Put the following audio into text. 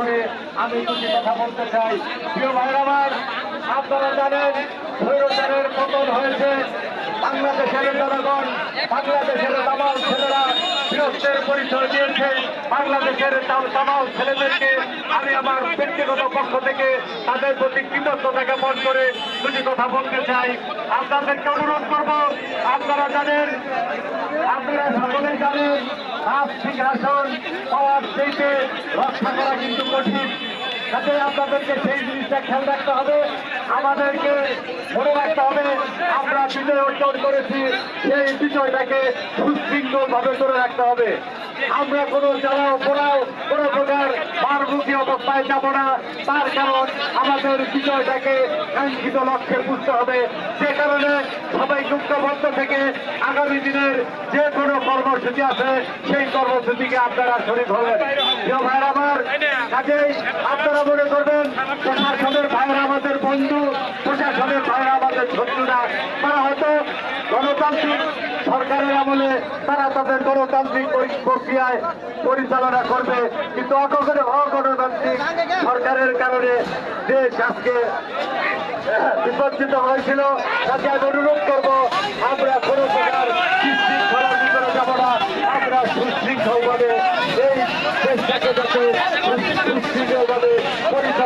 করে আমি দুটি কথা বলতে চাই। প্রিয় ভাইয়ের আমার, আপনারা জানেন, স্বৈরাচারের পতন হয়েছে। বাংলাদেশের জনগণ, বাংলাদেশের তামাল ছেলেরা বীরত্বের পরিচয় দিয়েছে। বাংলাদেশের তাম- তামাল ছেলেদেরকে আমি আমার ব্যক্তিগত পক্ষ থেকে তাদের প্রতি কৃতজ্ঞতা জ্ঞাপন করে দুটি কথা বলতে চাই। আপনাদেরকে অনুরোধ করব, আপনারা জানেন, আপনারা সকলেই জানেন রাজ সিংহাসন পাওয়ার সেইতে রক্ষা করা কিন্তু কঠিন। কাজে আপনাদেরকে সেই জিনিসটা খেয়াল রাখতে হবে। আমাদেরকে মনে রাখতে হবে, আমরা বিজয় অর্জন করেছি, সেই বিজয়টাকে সুশৃঙ্খল ভাবে ধরে রাখতে হবে। আমরা কোনো জ্বালাও, পোড়াও, কোনো প্রকার মারমুখী অবস্থায় যাব না। তার কারণ আমাদের বিজয়টাকে কাঙ্ক্ষিত লক্ষ্যে বুঝতে হবে। সে কারণে সবাই যুক্তবদ্ধ থেকে আগামী দিনের যে কোনো কর্মসূচি আছে, সেই কর্মসূচিকে আপনারা শরীর হবেন প্রিয় ভাইয়ের, আমার কাজেই আপনারা মনে করবেন, প্রশাসনের ভাইয়েরা আমাদের বন্ধু, প্রশাসনের ভাইয়েরা আমাদের শত্রু না তারা হয়তো গণতান্ত্রিক সরকারের আমলে তারা তাদের গণতান্ত্রিক প্রক্রিয়ায় পরিচালনা করবে। কিন্তু অকখনো অগণতান্ত্রিক সরকারের কারণে দেশ আজকে বিপর্যিত হয়েছিল, তাকে আমি অনুরোধ করব, আমরা কোনো প্রকার বিশৃঙ্খলার ভিতরে যাব না। আমরা সুশৃঙ্খলভাবে এই দেশটাকে যাতে